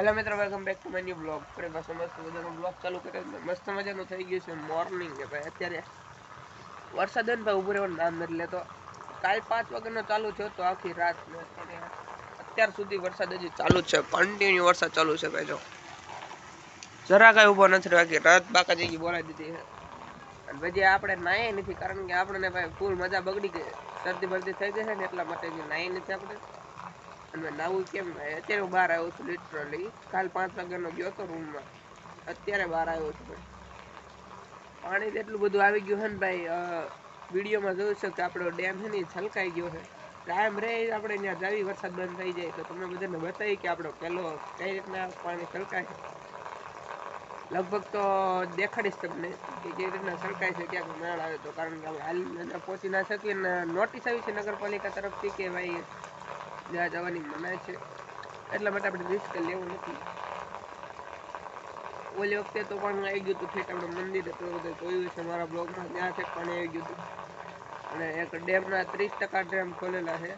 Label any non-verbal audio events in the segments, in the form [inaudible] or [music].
hello મિત્રો welcome back to my new blog ફરી પાછો મસ્ત મજાનો બ્લોગ ચાલુ કરે મસ્ત મજાનો થઈ ગયું છે મોર્નિંગ કે ભાઈ અત્યારે વરસાદ હોય ને ભાઈ ઉભું રહેવાનું નામ નથી લેતો કાલ પાંચ વાગ્યાનો ચાલુ થયો તો આખી રાત અત્યાર સુધી વરસાદ હજી ચાલુ છે કન્ટિન્યુ વરસાદ ચાલુ છે ભાઈ જો જરા કાંઈ ઊભો નથી રાખી રાત બાકા જઈ ગઈ બોલાવી દીધી છે અને પછી આપણે નાયા નથી કારણ કે આપણને ભાઈ ફૂલ મજા બગડી ગઈ શરદી બરદી થઈ ગઈ છે ને એટલા માટે નાહી નથી આપણે અને નાવું કેમ અત્યારે હું બહાર આવ્યો છું લિટરલી કાલ પાંચ વાગ્યાનો ગયો હતો રૂમમાં અત્યારે બહાર આવ્યો છું પાણી એટલું બધું આવી ગયું છે ને ભાઈ વિડીયોમાં જોયું છે કે આપણો ડેમ છે ને છલકાઈ ગયો છે ટાઈમ રહે આપણે ત્યાં જાવી વરસાદ બંધ થઈ જાય તો તમને બધાને બતાવી કે આપણો પહેલો કઈ રીતના પાણી છલકાય લગભગ તો દેખાડીશ તમને કે કેવી રીતના સરકાય છે ક્યાંક મેળ આવે તો કારણ કે અમે હાલ પહોંચી ના શકીએ ને નોટિસ આવી છે નગરપાલિકા તરફથી કે ભાઈ જ્યાં જવાની મનાય છે એટલા માટે આપણે રિસ્ક લેવું નથી ઓલી વખતે તો પણ આવી ગયું હતું ઠેક આપણે મંદિર તો બધું જોયું છે મારા બ્લોગમાં ત્યાં છે પણ આવી ગયું હતું અને એક ડેમના ત્રીસ ટકા ડેમ ખોલેલા છે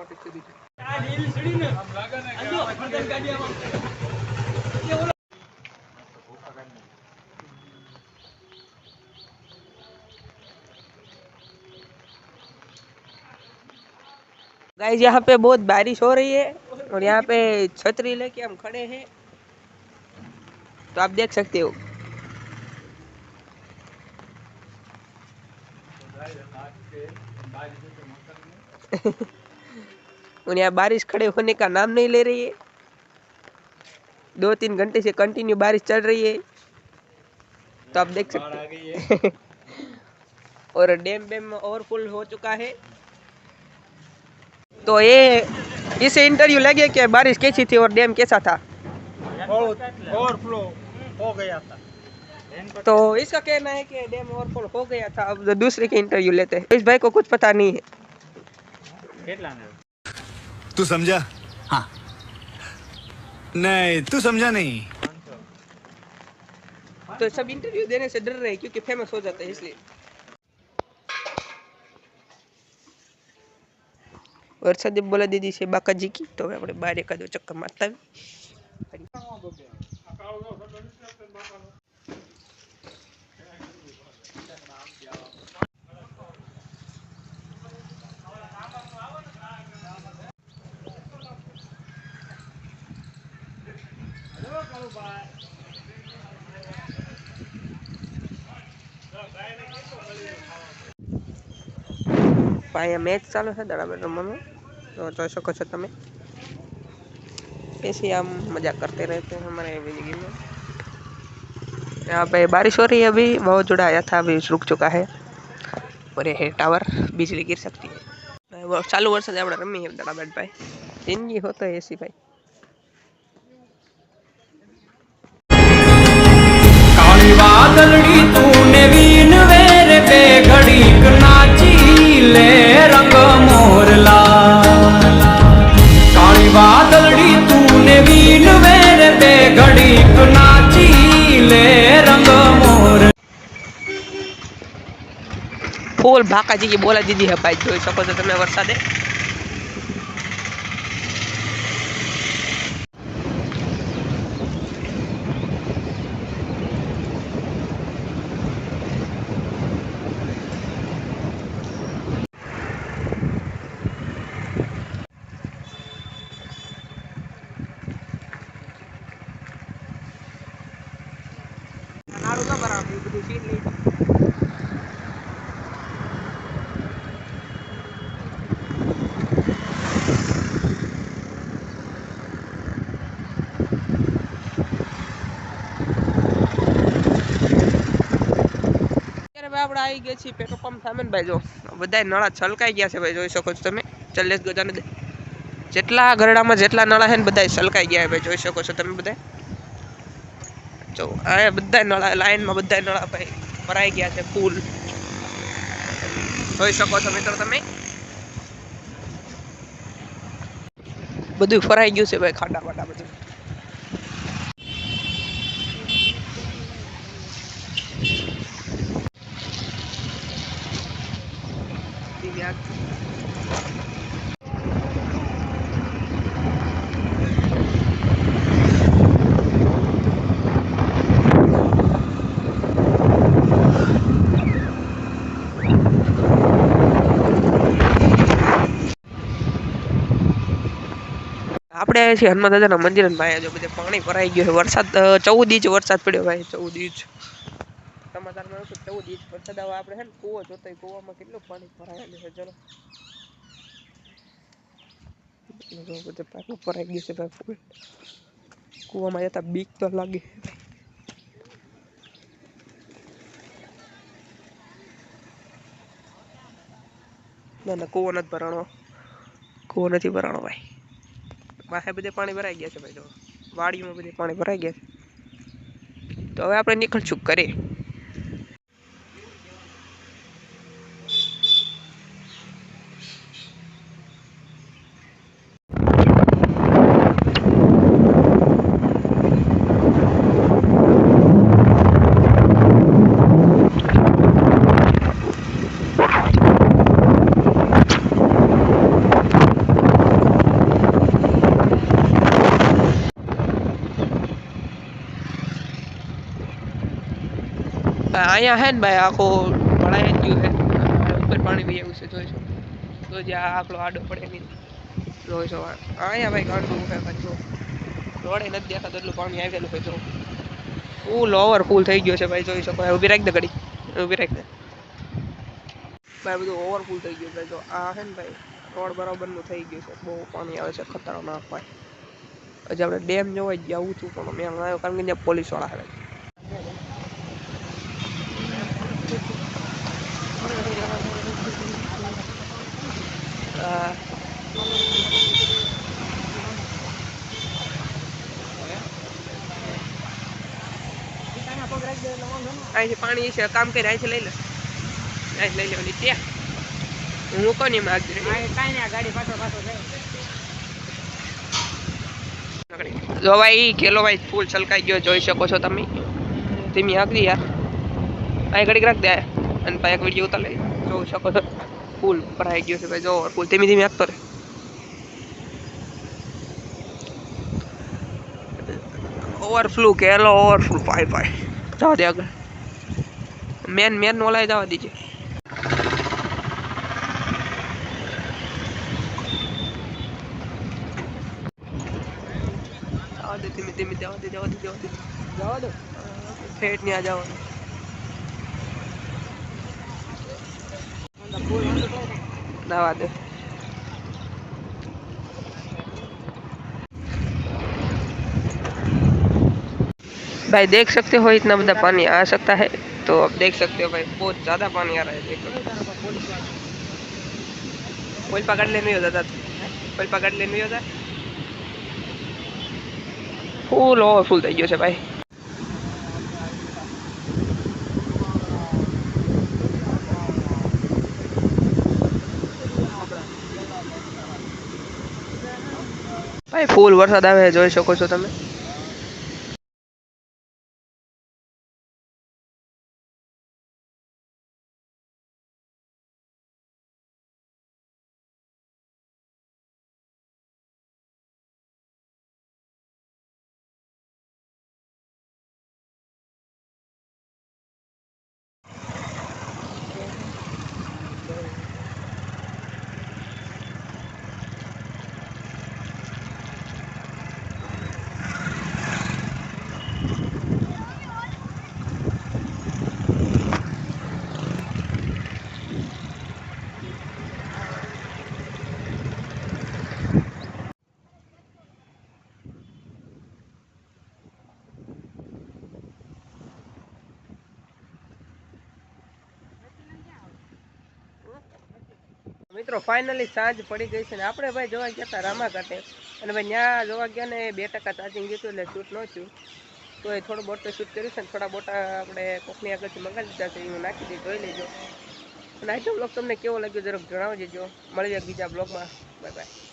નોટિસ સુધી છે गाइस यहाँ पे बहुत बारिश हो रही है और यहाँ पे छतरी लेके हम खड़े हैं तो आप देख सकते हो [laughs] और यहाँ बारिश खड़े होने का नाम नहीं ले रही है दो तीन घंटे से कंटिन्यू बारिश चल रही है तो आप देख सकते हो [laughs] और डैम वैम ओवरफुल हो चुका है तो ये इसे इंटरव्यू लगे कि बारिश कैसी थी और डैम कैसा था हो गया था तो इसका कहना है कि डैम ओवरफ्लो हो गया था अब दूसरे के इंटरव्यू लेते हैं इस भाई को कुछ पता नहीं है तू समझा हाँ नहीं तू समझा नहीं तो सब इंटरव्यू देने से डर रहे क्योंकि फेमस हो जाते हैं इसलिए वरसादे बोला दीदी से बाका जी की तो अपने बाहर एक दो चक्कर मारता पाया मैच चालू है दड़ा बैठ मम्मी तो જોઈ શકો ऐसे हम मजाक करते रहते हैं हमारे जिंदगी में यहाँ पे बारिश हो रही है अभी बहुत जुड़ा आया था अभी रुक चुका है और ये टावर बिजली गिर सकती है वो चालू वर्ष जब रमी है दादा बैठ भाई जिंदगी हो तो ऐसी भाई काली तू बोल भाका जी की बोला दीदी है भाई जो सको तो मैं वर्षा दे આપણે આવી ગયા છીએ પેટ્રોલ પંપ સામે ભાઈ જો બધા નળા છલકાઈ ગયા છે ભાઈ જોઈ શકો છો તમે ચલ્લેસ ગજાને જેટલા ગરડામાં જેટલા નળા છે ને બધા છલકાઈ ગયા ભાઈ જોઈ શકો છો તમે બધા જો આ બધા નળા લાઈનમાં બધા નળા ભાઈ ભરાઈ ગયા છે ફૂલ જોઈ શકો છો મિત્રો તમે બધું ફરાઈ ગયું છે ભાઈ ખાડા વાડા બધું આપડે છે હરમંત દાદાના મંદિરને ભાઈ આજે બજે પગણી ભરાઈ ગયો છે વરસાદ 14 દિવસ વરસાદ પડ્યો ભાઈ 14 દિવસ બજાર માં સુત 14 દિવસ પહેલાવા આપડે હે ને કૂવો જોતાય કૂવામાં કેટલો પાણી ભરાયેલ છે ચલો ને જો બધું પાક ઓરાય ગયું છે બધું કૂવામાં આતા બીક તો લાગે નરનો કૂવો નથી ભરાણો કૂવો નથી ભરાણો ભાઈ બાખે બધી પાણી ભરાઈ ગયું છે ભાઈ જો વાડીઓમાં બધી પાણી ભરાઈ ગયું છે તો હવે આપણે નીકળશું કરે અહીંયા હે ને ભાઈ આખો ભણાઈ જ ગયું છે ઉપર પાણી બી આવ્યું છે જોઈશું તો જે આખલો આડો પડે નહીં જોઈ જોઈશું અહીંયા ભાઈ ગાંડું છે પાછું રોડે નથી દેખાતો એટલું પાણી આવી ગયેલું ભાઈ જો ફૂલ ઓવર ફૂલ થઈ ગયો છે ભાઈ જોઈ શકો ઊભી રાખ દે ઘડી ઊભી રાખ દે ભાઈ બધું ઓવર ફૂલ થઈ ગયું ભાઈ જો આ છે ને ભાઈ રોડ બરાબરનું થઈ ગયું છે બહુ પાણી આવે છે ખતરનાક ભાઈ હજી આપણે ડેમ જોવા જવું છું પણ મેં આવ્યો કારણ કે ત્યાં વાળા આવે અહીંથી પાણી છે કામ કરી અહીંથી લઈ લે અહીંથી લઈ લેવાની ત્યાં હું મૂકો નહીં માગ ગાડી પાછો પાછો જાય જો ફૂલ છલકાઈ ગયો જોઈ શકો છો તમે ધીમી આગળ યાર અહીં ઘડીક દે અને પાછા એક ઉતાર લઈ જોઈ શકો છો ફૂલ ભરાઈ ગયો છે ભાઈ ફૂલ ધીમી ધીમી આપતો રહે ઓવરફ્લો કેલો ઓવરફ્લુ પાય પાય जाओ दे मेन मेन वाला ही जाओ दीजिए दे भाई देख सकते हो इतना बड़ा पानी आ सकता है तो अब देख सकते हो भाई बहुत ज़्यादा पानी आ रहा है देखो कोई पकड़ लेने हो जाता कोई पकड़ लेने हो जाता फूल और फूल થઈ तो से भाई भाई फूल वर्षा दावे जो सको तुम्हें મિત્રો ફાઇનલી સાંજ પડી ગઈ છે ને આપણે ભાઈ જોવા ગયા હતા રામા કાંઠે અને ભાઈ ત્યાં જોવા ગયા ને બે ટકા ચાર્જિંગ ગયું એટલે શૂટ ન થયું તો એ થોડું બોટ શૂટ કર્યું છે ને થોડા બોટા આપણે કોકની આગળથી મંગાવી દીધા છે હું નાખી દઈ જોઈ લેજો અને આજનો બ્લોગ તમને કેવો લાગ્યો જરાક જણાવજો મળીએ બીજા બ્લોગમાં બાય બાય